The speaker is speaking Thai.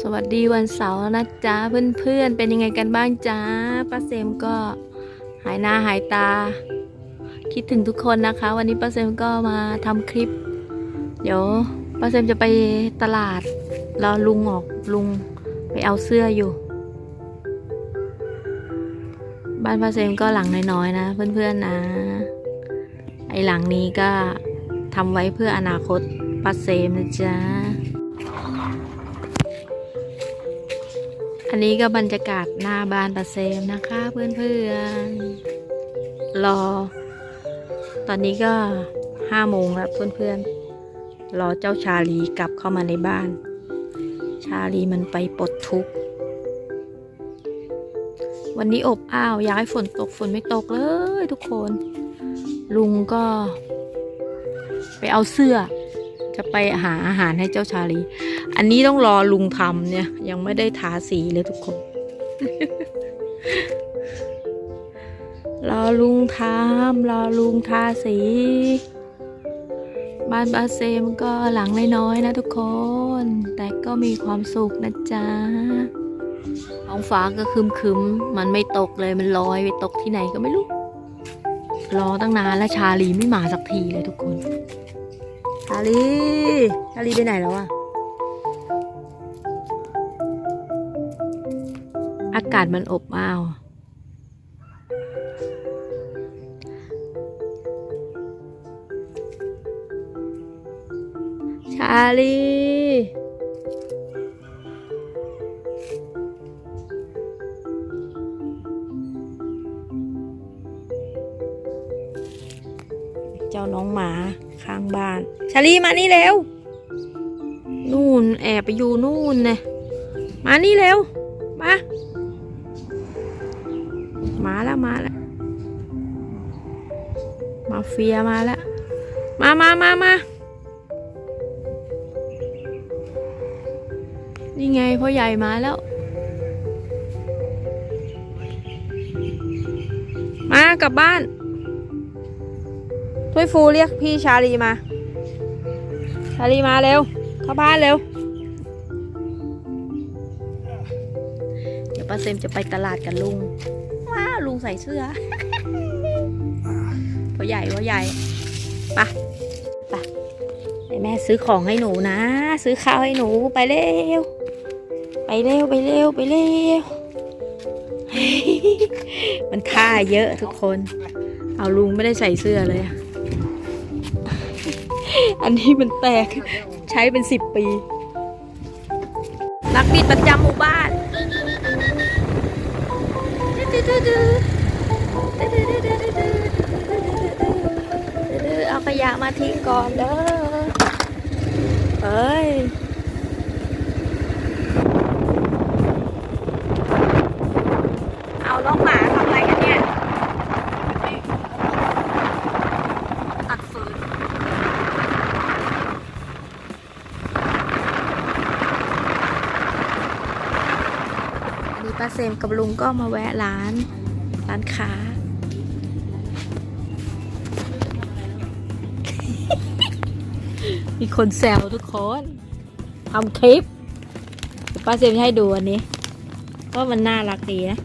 สวัสดีวันเสาร์นะจ๊ะเพื่อนๆ เป็นยังไงกันบ้างจ๊ะป้าเซมก็หายหน้าหายตา คิดถึงทุกคนนะคะ วันนี้ป้าเซมก็มาทำคลิป เดี๋ยวป้าเซมจะไปตลาดรอลุงออกลุงไปเอาเสื้ออยู่ บ้านป้าเซมก็หลังน้อยๆนะเพื่อนๆนะ ไอหลังนี้ก็ทำไว้เพื่ออนาคต ป้าเซมนะจ๊ะ อันนี้ก็บรรยากาศหน้าบ้านป้าเซมนะคะเพื่อนๆ รอ ตอนนี้ก็ห้าโมงแล้วเพื่อนๆ รอเจ้าชาลีกลับเข้ามาในบ้าน ชาลีมันไปปลดทุกข์วันนี้อบอ้าวอยากให้ฝนตกฝนไม่ตกเลยทุกคน ลุงก็ ไปเอาเสื้อ จะไปหาอาหารให้เจ้าชาลี อันนี้ต้องรอลุงทำเนี่ย ยังไม่ได้ทาสีเลยทุกคน รอลุงทำรอลุงทาสี บ้านบาเซมก็หลังน้อยๆนะทุกคน แต่ก็มีความสุขนะจ๊ะท้องฟ้าก็คึมๆมันไม่ตกเลยมันลอยไปตกที่ไหนก็ไม่รู้ รอตั้งนานแล้วชาลีไม่มาสักทีเลยทุกคน อาลีอาลีไปไหนแล้วอะอากาศมันอบอ้าวชาลี จ้าน้องหมาข้างบ้าน ชาลีมานี่เร็ว นู่นแอบไปอยู่นู่นเลยมานี่เร็ว มา มาแล้วมาแล้ว มาเฟียมาแล้ว มามามามานี่ไงพ่อใหญ่มาแล้ว มากลับบ้าน ถ้วยฟูเรียกพี่ชาลีมา ชาลีมาเร็ว เข้าบ้านเร็ว เดี๋ยวป้าเซมจะไปตลาดกับลุง ว้าลุงใส่เสื้อพ่อใหญ่พ่อใหญ่ไปะปะแม่ซื้อของให้หนูนะ ซื้อข้าวให้หนูไปเร็ว ไปเร็วไปเร็วไปเร็ว มันค่าเยอะทุกคน เอาลุงไม่ได้ใส่เสื้อเลยอะ อันนี้มันแตกใช้เป็นสิบปี นักบินประจำหมู่บ้านเอาขยะมาทิ้งก่อนเด้อเอ้ย เอาน้องหมาทำอะไรกันเนี่ย ตัดฟืน อันนี้ ป้าเซมกับลุงก็มาแวะร้าน ร้านค้า มีคนแซวทุกคนทำคลิปป้าเซมให้ดูอันนี้ว่ามันน่ารักดีนะ